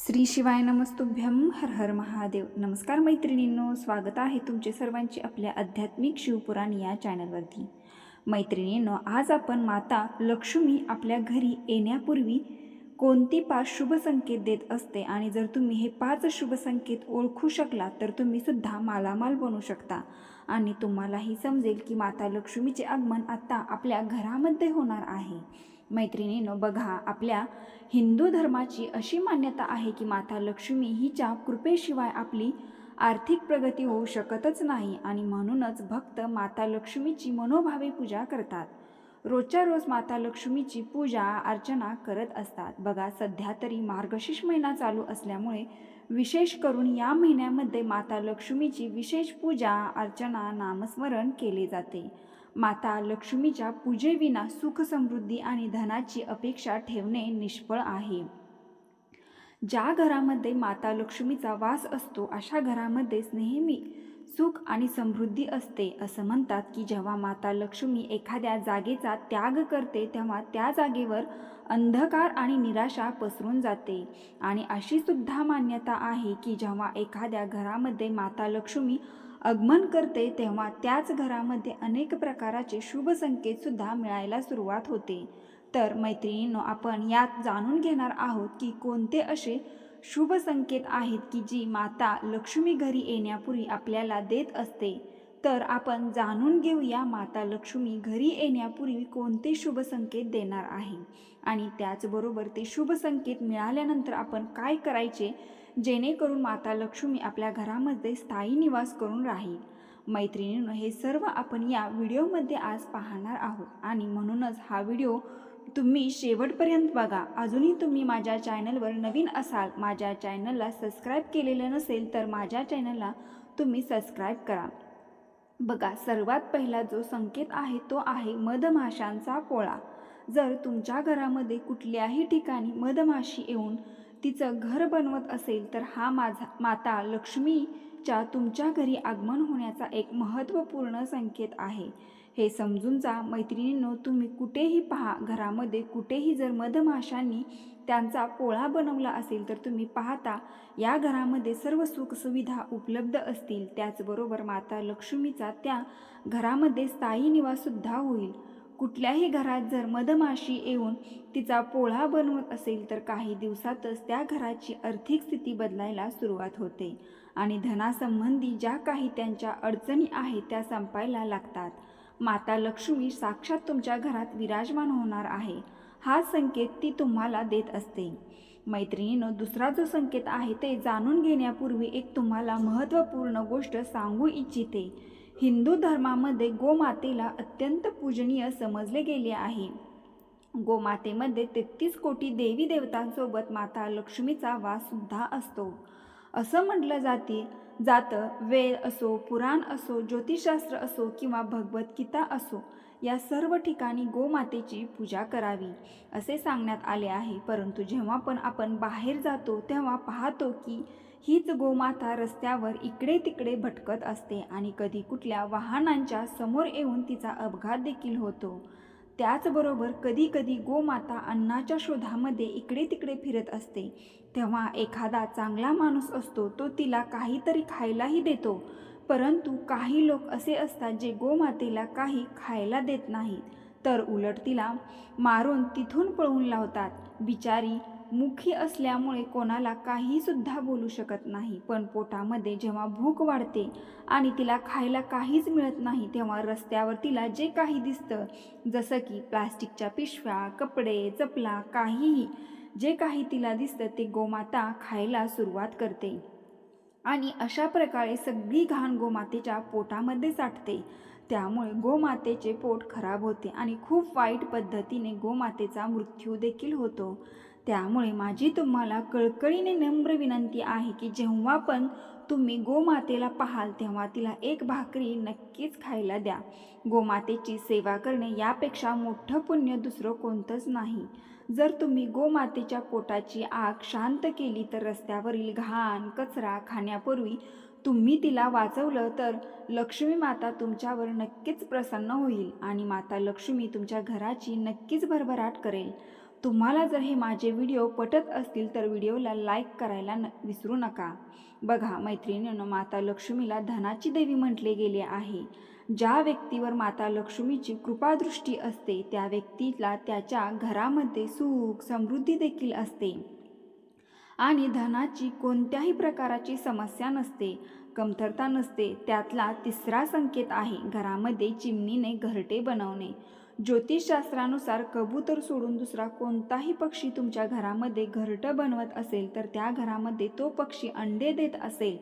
श्री शिवाय नमस्तुभ्यम हर हर महादेव. नमस्कार मैत्रिणींनो स्वागत आहे तुमचे सर्वांचे आपल्या आध्यात्मिक शिवपुराण या चॅनलवरती. मैत्रिणींनो आज आपण माता लक्ष्मी आपल्या घरी येण्यापूर्वी कोणती पाच शुभ संकेत देत असते आणि जर तुम्ही हे पाच शुभ संकेत ओळखू शकला तर तुम्ही सुद्धा मालामाल बनू शकता. आणि तुम्हालाही समजेल की माता लक्ष्मीचे आगमन आता आपल्या घरामध्ये होणार आहे. मैत्रिणीनं बघा आपल्या हिंदू धर्माची अशी मान्यता आहे की माता लक्ष्मी हिच्या कृपेशिवाय आपली आर्थिक प्रगती होऊ शकतच नाही आणि म्हणूनच भक्त माता लक्ष्मीची मनोभावे पूजा करतात. रोजच्या रोज माता लक्ष्मीची पूजा अर्चना करत असतात. बघा सध्या तरी मार्गशीर्ष महिना चालू असल्यामुळे विशेष करून या महिन्यामध्ये माता लक्ष्मीची विशेष पूजा अर्चना नामस्मरण केले जाते. माता लक्ष्मीच्या पूजेविना सुख समृद्धी आणि धनाची अपेक्षा ठेवणे निष्फळ आहे. ज्या घरामध्ये माता लक्ष्मीचा वास असतो अशा घरामध्येच नेहमी सुख आणि समृद्धी असते असं म्हणतात की जेव्हा माता लक्ष्मी एखाद्या जागेचा त्याग करते तेव्हा त्या जागेवर अंधकार आणि निराशा पसरून जाते. आणि अशी सुद्धा मान्यता आहे की जेव्हा एखाद्या घरामध्ये माता लक्ष्मी आगमन करते तेव्हा त्याच घरामध्ये अनेक प्रकाराचे शुभ संकेतसुद्धा मिळायला सुरुवात होते. तर मैत्रिणींनो आपण यात जाणून घेणार आहोत की कोणते असे शुभ संकेत आहेत की जी माता लक्ष्मी घरी येण्यापूर्वी आपल्याला देत असते. तर आपण जाणून घेऊया माता लक्ष्मी घरी येण्यापूर्वी कोणते शुभ संकेत देणार आहे? आणि त्याचबरोबर ते शुभ संकेत मिळाल्यानंतर आपण काय करायचे? जेणेकरून माता लक्ष्मी आपल्या घरामध्ये स्थायी निवास करून राहील. मैत्रिणीनं हे सर्व आपण या व्हिडिओमध्ये आज पाहणार आहोत. आणि म्हणूनच हा व्हिडिओ तुम्ही शेवटपर्यंत बघा. अजूनही तुम्ही माझ्या चॅनलवर नवीन असाल माझ्या चॅनलला सबस्क्राईब केलेलं नसेल तर माझ्या चॅनलला तुम्ही सबस्क्राईब करा. बघा सर्वात पहिला जो संकेत आहे तो आहे मधमाशांचा पोळा. जर तुमच्या घरामध्ये कुठल्याही ठिकाणी मधमाशी येऊन तिचं घर बनवत असेल तर हा माझा माता लक्ष्मीच्या तुमच्या घरी आगमन होण्याचा एक महत्त्वपूर्ण संकेत आहे. हे समजून जा मैत्रिणींनो तुम्ही कुठेही पहा घरामध्ये कुठेही जर मधमाशांनी त्यांचा पोळा बनवला असेल तर तुम्ही पाहता या घरामध्ये सर्व सुखसुविधा उपलब्ध असतील. त्याचबरोबर माता लक्ष्मीचा त्या घरामध्ये स्थायी निवाससुद्धा होईल. कुठल्याही घरात जर मधमाशी येऊन तिचा पोळा बनवत असेल तर काही दिवसातच त्या घराची आर्थिक स्थिती बदलायला सुरुवात होते आणि धनासंबंधी ज्या काही त्यांच्या अडचणी आहेत त्या संपायला लागतात. माता लक्ष्मी साक्षात तुमच्या घरात विराजमान होणार आहे. हा संकेत ती तुम्हाला देत असते. मैत्रिणीनं दुसरा जो संकेत आहे ते जाणून घेण्यापूर्वी एक तुम्हाला महत्त्वपूर्ण गोष्ट सांगू इच्छिते. हिंदू धर्मामध्ये गोमातेला अत्यंत पूजनीय समजले गेले आहे. गोमातेमध्ये तेहतीस कोटी देवी देवतांसोबत माता लक्ष्मीचा वाससुद्धा असतो. असं म्हटलं जाते जातं वेद असो पुराण असो ज्योतिषशास्त्र असो किंवा भगवद्गीता असो या सर्व ठिकाणी गोमातेची पूजा करावी असे सांगण्यात आले आहे. परंतु जेव्हा पण आपण बाहेर जातो तेव्हा पाहतो की हीच गोमाता रस्त्यावर इकडे तिकडे भटकत असते आणि कधी कुठल्या वाहनांच्या समोर येऊन तिचा अपघात देखील होतो. त्याचबरोबर कधी कधी गोमाता अन्नाच्या शोधामध्ये इकडे तिकडे फिरत असते. तेव्हा एखादा चांगला माणूस असतो तो तिला काहीतरी खायलाही देतो. परंतु काही लोक असे असतात जे गोमातेला काही खायला देत नाहीत. तर उलट तिला मारून तिथून पळवून लावतात. बिचारी मुखी असल्यामुळे कोणाला काहीसुद्धा बोलू शकत नाही. पण पोटामध्ये जेव्हा भूक वाढते आणि तिला खायला काहीच मिळत नाही तेव्हा रस्त्यावर तिला जे काही दिसतं जसं की प्लास्टिकच्या पिशव्या कपडे चपला काहीही जे काही तिला दिसतं ते गोमाता खायला सुरुवात करते. आणि अशा प्रकारे सगळी घाण गोमातेच्या पोटामध्ये साठते. त्यामुळे गोमातेचे पोट खराब होते आणि खूप वाईट पद्धतीने गोमातेचा मृत्यू देखील होतो. त्यामुळे माझी तुम्हाला कळकळीने नम्र विनंती आहे की जेव्हा पण तुम्ही गोमातेला पाहाल तेव्हा तिला एक भाकरी नक्कीच खायला द्या. गोमातेची सेवा करणे यापेक्षा मोठं पुण्य दुसरं कोणतंच नाही. जर तुम्ही गोमातेच्या पोटाची आग शांत केली तर रस्त्यावरील घाण कचरा खाण्यापूर्वी तुम्ही तिला वाचवलं तर लक्ष्मी माता तुमच्यावर नक्कीच प्रसन्न होईल आणि माता लक्ष्मी तुमच्या घराची नक्कीच भरभराट करेल. तुम्हाला जर हे माझे व्हिडिओ पटत असतील तर व्हिडिओला लाईक करायला न विसरू नका. बघा मैत्रिणीनं माता लक्ष्मीला धनाची देवी म्हटले गेले आहे. ज्या व्यक्तीवर माता लक्ष्मीची कृपादृष्टी असते त्या व्यक्तीला त्याच्या घरामध्ये सुख समृद्धी देखील असते. आणि धनाची कोणत्याही प्रकाराची समस्या नसते कमतरता नसते त्यातला तिसरा संकेत आहे घरामध्ये चिमणीने घरटे बनवणे. ज्योतिषशास्त्रानुसार कबूतर सोडून दुसरा कोणताही पक्षी तुमच्या घरामध्ये घरटं बनवत असेल तर त्या घरामध्ये तो पक्षी अंडे देत असेल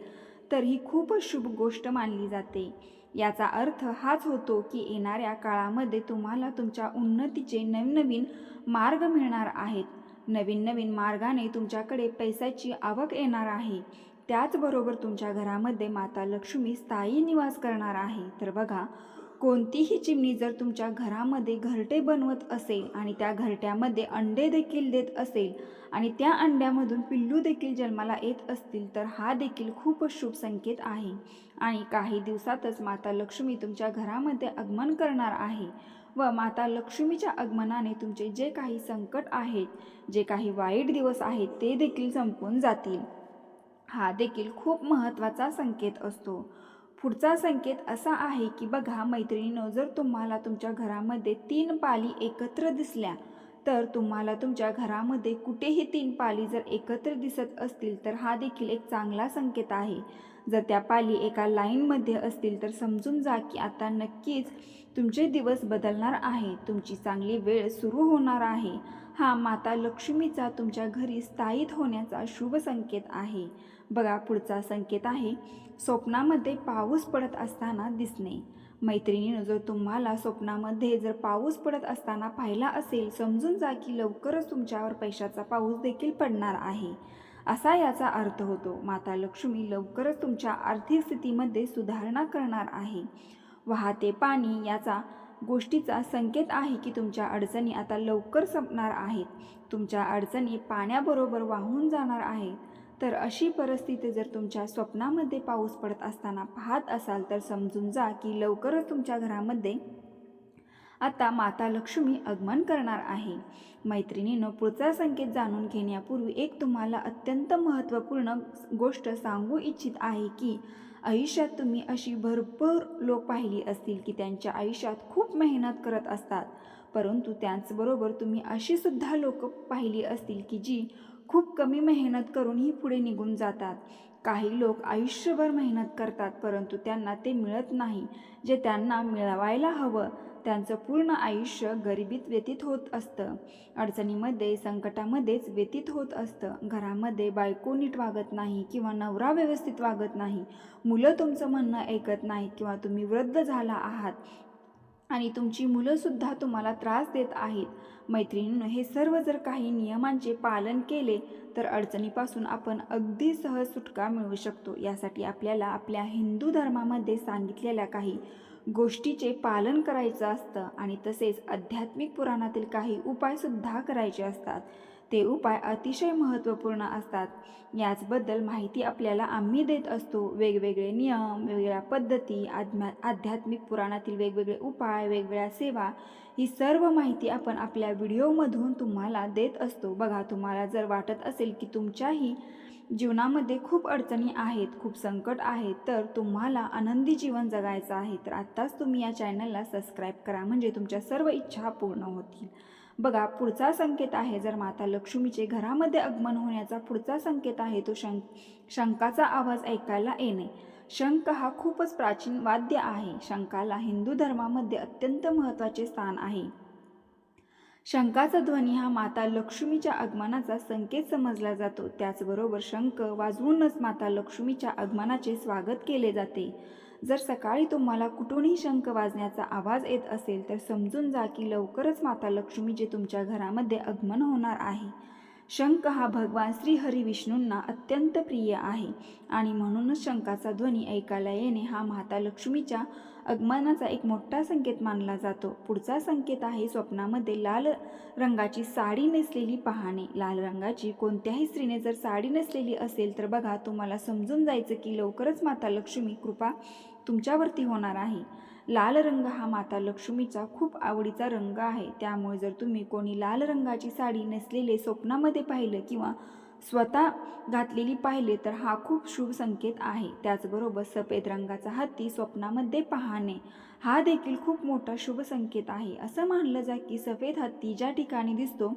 तर ही खूप शुभ गोष्ट मानली जाते. याचा अर्थ हाच होतो की येणाऱ्या काळामध्ये तुम्हाला तुमच्या उन्नतीचे नवनवीन मार्ग मिळणार आहेत. नवीन नवीन मार्गाने तुमच्याकडे पैशाची आवक येणार आहे. त्याचबरोबर तुमच्या घरामध्ये माता लक्ष्मी स्थायी निवास करणार आहे. तर बघा कोणतीही चिमणी जर तुमच्या घरामध्ये घरटे बनवत असेल आणि त्या घरट्यामध्ये अंडे देखील देत असेल आणि त्या अंड्यामधून पिल्लू देखील जन्माला येत असतील तर हा देखील खूप शुभ संकेत आहे. आणि काही दिवसातच माता लक्ष्मी तुमच्या घरामध्ये आगमन करणार आहे व माता लक्ष्मीच्या आगमनाने तुमचे जे काही संकट आहेत जे काही वाईट दिवस आहेत ते देखील संपून जातील. हा देखील खूप महत्त्वाचा संकेत असतो. पुढचा संकेत असा आहे की बघा मैत्रिणीनं जर तुम्हाला तुमच्या घरामध्ये तीन पाली एकत्र दिसल्या तर तुम्हाला तुमच्या घरामध्ये कुठेही तीन पाली जर एकत्र दिसत असतील तर हा देखील एक चांगला संकेत आहे. जर त्या पाली एका लाईनमध्ये असतील तर समजून जा की आता नक्कीच तुमचे दिवस बदलणार आहे. तुमची चांगली वेळ सुरू होणार आहे. हा माता लक्ष्मीचा तुमच्या घरी स्थायित होण्याचा शुभ संकेत आहे. बघा पुढचा संकेत आहे. स्वप्नामध्ये पाऊस पडत असताना दिसणे. मैत्रिणीनं जर तुम्हाला स्वप्नामध्ये जर पाऊस पडत असताना पाहिला असेल समजून जा की लवकरच तुमच्यावर पैशाचा पाऊस देखील पडणार आहे. असा याचा अर्थ होतो माता लक्ष्मी लवकरच तुमच्या आर्थिक स्थितीमध्ये सुधारणा करणार आहे. वाहते पाणी याचा गोष्टीचा संकेत आहे की तुमच्या अडचणी आता लवकर संपणार आहेत. तुमच्या अडचणी पाण्याबरोबर वाहून जाणार आहेत. तर अशी परिस्थिती जर तुमच्या स्वप्नामध्ये पाऊस पडत असताना पाहत असाल तर समजून जा की लवकरच तुमच्या घरामध्ये आता माता लक्ष्मी आगमन करणार आहे. मैत्रिणीनं पुढचा संकेत जाणून घेण्यापूर्वी एक तुम्हाला अत्यंत महत्त्वपूर्ण गोष्ट सांगू इच्छित आहे की आयुष्यात तुम्ही अशी भरपूर लोक पाहिली असतील की त्यांच्या आयुष्यात खूप मेहनत करत असतात. परंतु त्याचबरोबर तुम्ही अशी सुद्धा लोक पाहिली असतील की जी खूप कमी मेहनत करूनही पुढे निघून जातात. काही लोक आयुष्यभर मेहनत करतात परंतु त्यांना ते मिळत नाही. जे त्यांना मिळवायला हवं त्यांचं पूर्ण आयुष्य गरिबीत व्यतीत होत असतं. अडचणीमध्ये संकटामध्येच व्यतीत होत असतं. घरामध्ये बायको नीट वागत नाही किंवा नवरा व्यवस्थित वागत नाही. मुलं तुमचं म्हणणं ऐकत नाहीत किंवा तुम्ही वृद्ध झाला आहात आणि तुमची मुलंसुद्धा तुम्हाला त्रास देत आहेत. मैत्रिणीनं हे सर्व जर काही नियमांचे पालन केले तर अडचणीपासून आपण अगदी सहज सुटका मिळवू शकतो. यासाठी आपल्याला आपल्या हिंदू धर्मामध्ये सांगितलेल्या काही गोष्टीचे पालन करायचं असतं आणि तसेच आध्यात्मिक पुराणातील काही उपायसुद्धा करायचे असतात. ते उपाय अतिशय महत्त्वपूर्ण असतात. याचबद्दल माहिती आपल्याला आम्ही देत असतो. वेगवेगळे नियम वेगवेगळ्या पद्धती आध्या आध्यात्मिक पुराणातील वेगवेगळे उपाय वेगवेगळ्या सेवा ही सर्व माहिती आपण आपल्या व्हिडिओमधून तुम्हाला देत असतो. बघा तुम्हाला जर वाटत असेल की तुमच्याही जीवनामध्ये खूप अडचणी आहेत खूप संकट आहेत तर तुम्हाला आनंदी जीवन जगायचं आहे तर आत्ताच तुम्ही या चॅनलला सबस्क्राईब करा म्हणजे तुमच्या सर्व इच्छा पूर्ण होतील. बघा पुढचा संकेत आहे जर माता लक्ष्मीचे घरामध्ये आगमन होण्याचा पुढचा संकेत आहे तो शं शंकाचा आवाज ऐकायला येणे. शंख हा खूपच प्राचीन वाद्य आहे शंकाला हिंदू धर्मामध्ये अत्यंत महत्त्वाचे स्थान आहे. शंकाचा ध्वनी हा माता लक्ष्मीच्या आगमनाचा संकेत समजला जातो. त्याचबरोबर शंख वाजवूनच माता लक्ष्मीच्या आगमनाचे स्वागत केले जाते. जर सकाळी तुम्हाला कुठूनही शंख वाजण्याचा आवाज येत असेल तर समजून जा की लवकरच माता लक्ष्मीचे तुमच्या घरामध्ये आगमन होणार आहे. शंख हा भगवान श्रीहरी विष्णूंना अत्यंत प्रिय आहे आणि म्हणूनच शंखाचा ध्वनी ऐकायला येणे हा माता लक्ष्मीच्या आगमनाचा एक मोठा संकेत मानला जातो. पुढचा संकेत आहे स्वप्नामध्ये लाल रंगाची साडी नेसलेली पाहणे. लाल रंगाची कोणत्याही स्त्रीने जर साडी नेसलेली असेल तर बघा तुम्हाला समजून जायचं की लवकरच माता लक्ष्मी कृपा तुमच्यावरती होणार आहे. लाल रंग हा माता लक्ष्मीचा खूप आवडीचा रंग आहे. त्यामुळे जर तुम्ही कोणी लाल रंगाची साडी नेसलेले स्वप्नामध्ये पाहिलं किंवा स्वतः घातलेली पाहिले तर हा खूप शुभ संकेत आहे. त्याचबरोबर सफेद रंगाचा हत्ती स्वप्नामध्ये पाहणे हा देखील खूप मोठा शुभ संकेत आहे. असं मानलं जा की सफेद हत्ती ज्या ठिकाणी दिसतो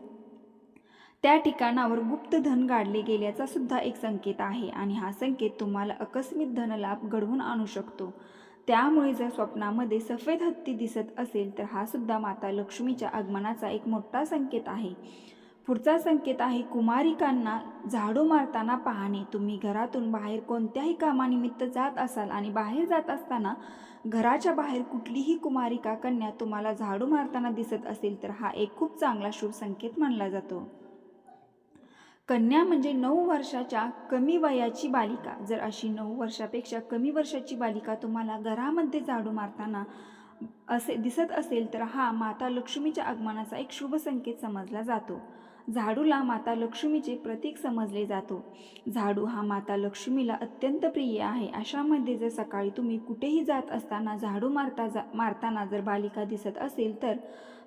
त्या ठिकाणावर गुप्त धन गाडले गेल्याचा सुद्धा एक संकेत आहे आणि हा संकेत तुम्हाला अकस्मित धनलाभ घडवून आणू शकतो. त्यामुळे जर स्वप्नामध्ये सफेद हत्ती दिसत असेल तर हा सुद्धा माता लक्ष्मीच्या आगमनाचा एक मोठा संकेत आहे. पुढचा संकेत आहे कुमारिकांना झाडू मारताना पाहणे. तुम्ही घरातून बाहेर कोणत्याही कामानिमित्त जात असाल आणि बाहेर जात असताना घराच्या बाहेर कुठलीही कुमारिका कन्या तुम्हाला झाडू मारताना दिसत असेल तर हा एक खूप चांगला शुभ संकेत मानला जातो. कन्या म्हणजे नऊ वर्षाच्या कमी वयाची बालिका. जर अशी नऊ वर्षापेक्षा कमी वर्षाची बालिका तुम्हाला घरामध्ये झाडू मारताना असे दिसत असेल तर हा माता लक्ष्मीच्या आगमनाचा एक शुभ संकेत समजला जातो. झाडूला माता लक्ष्मीचे प्रतीक समजले जातो. झाडू हा माता लक्ष्मीला अत्यंत प्रिय आहे. अशामध्ये जर सकाळी तुम्ही कुठेही जात असताना झाडू मारता जा मारताना जर बालिका दिसत असेल तर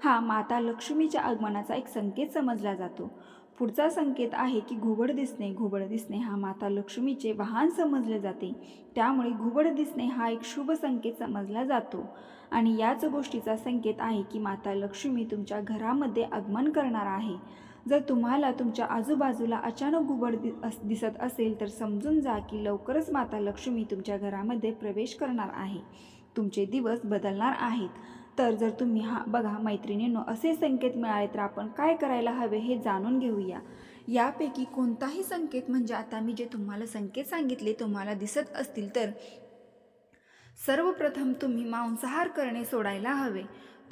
हा माता लक्ष्मीच्या आगमनाचा एक संकेत समजला जातो. पुढचा संकेत आहे की घुबड दिसणे घुबड दिसणे हा माता लक्ष्मीचे वाहन समजले जाते. त्यामुळे घुबड दिसणे हा एक शुभ संकेत समजला जातो. आणि याच गोष्टीचा संकेत आहे की माता लक्ष्मी तुमच्या घरामध्ये आगमन करणार आहे. जर तुम्हाला तुमच्या आजूबाजूला अचानक घुबड दि अस दिसत असेल तर समजून जा की लवकरच माता लक्ष्मी तुमच्या घरामध्ये प्रवेश करणार आहे. तुमचे दिवस बदलणार आहेत. तर जर तुम्ही हा बघा मैत्रिणींनो असे संकेत मिळाले तर आपण काय करायला हवे हे जाणून घेऊया. यापैकी कोणताही संकेत म्हणजे आता मी जे तुम्हाला संकेत सांगितले तुम्हाला दिसत असतील तर सर्वप्रथम तुम्ही मांसाहार करणे सोडायला हवे.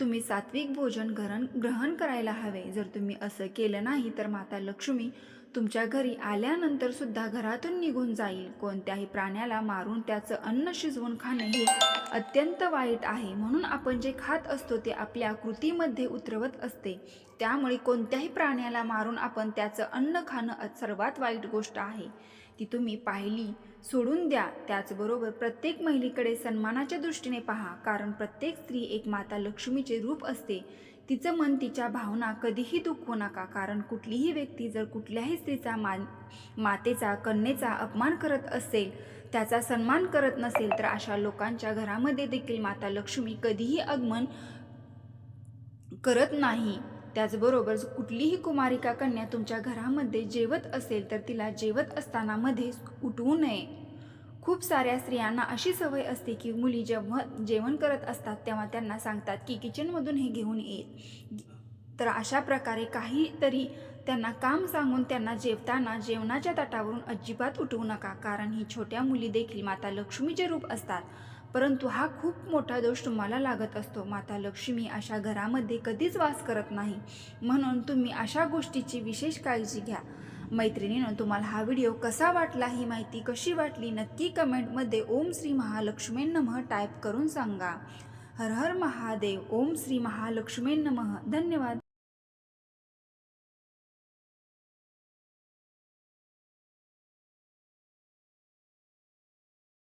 तुम्ही सात्विक भोजन ग्रहण ग्रहण करायला हवे. जर तुम्ही असं केलं नाही तर माता लक्ष्मी तुमच्या घरी आल्यानंतर सुद्धा घरातून निघून जाईल. कोणत्याही प्राण्याला मारून त्याचं अन्न शिजवून खाणे हे अत्यंत वाईट आहे. म्हणून आपण जे खात असतो ते आपल्या कृतीमध्ये उतरवत असते. त्यामुळे कोणत्याही प्राण्याला मारून आपण त्याचं अन्न खाणं सर्वात वाईट गोष्ट आहे. ती तुम्ही पाहिली सोडून द्या. त्याचबरोबर प्रत्येक महिलेकडे सन्मानाच्या दृष्टीने पहा कारण प्रत्येक स्त्री एक माता लक्ष्मीचे रूप असते. तिचं मन तिच्या भावना कधीही दुखवू नका कारण कुठलीही व्यक्ती जर कुठल्याही स्त्रीचा मान मातेचा कन्येचा अपमान करत असेल त्याचा सन्मान करत नसेल तर अशा लोकांच्या घरामध्ये देखील माता लक्ष्मी कधीही आगमन करत नाही. त्याचबरोबर कुठलीही कुमारिका कन्या तुमच्या घरामध्ये जेवत असेल तर तिला जेवत असताना मध्ये उठवू नये. खूप साऱ्या स्त्रियांना अशी सवय असते की मुली जेव्हा जेवण करत असतात तेव्हा त्यांना सांगतात की किचनमधून हे घेऊन येईल तर अशा प्रकारे काहीतरी त्यांना काम सांगून त्यांना जेवताना जेवणाच्या ताटावरून अजिबात उठवू नका. कारण ही छोट्या मुली देखील माता लक्ष्मीचे रूप असतात. परंतु हा खूप मोठा दोष तुम्हाला लागत असतो. माता लक्ष्मी अशा घरामध्ये कधीच वास करत नाही. म्हणून तुम्ही अशा गोष्टीची विशेष काळजी घ्या. मैत्रिणीनं तुम्हाला हा व्हिडिओ कसा वाटला ही माहिती कशी वाटली नक्की कमेंटमध्ये ओम श्री महालक्ष्मी नमः टाईप करून सांगा. हर हर महादेव ओम श्री महालक्ष्मी नमः. धन्यवाद.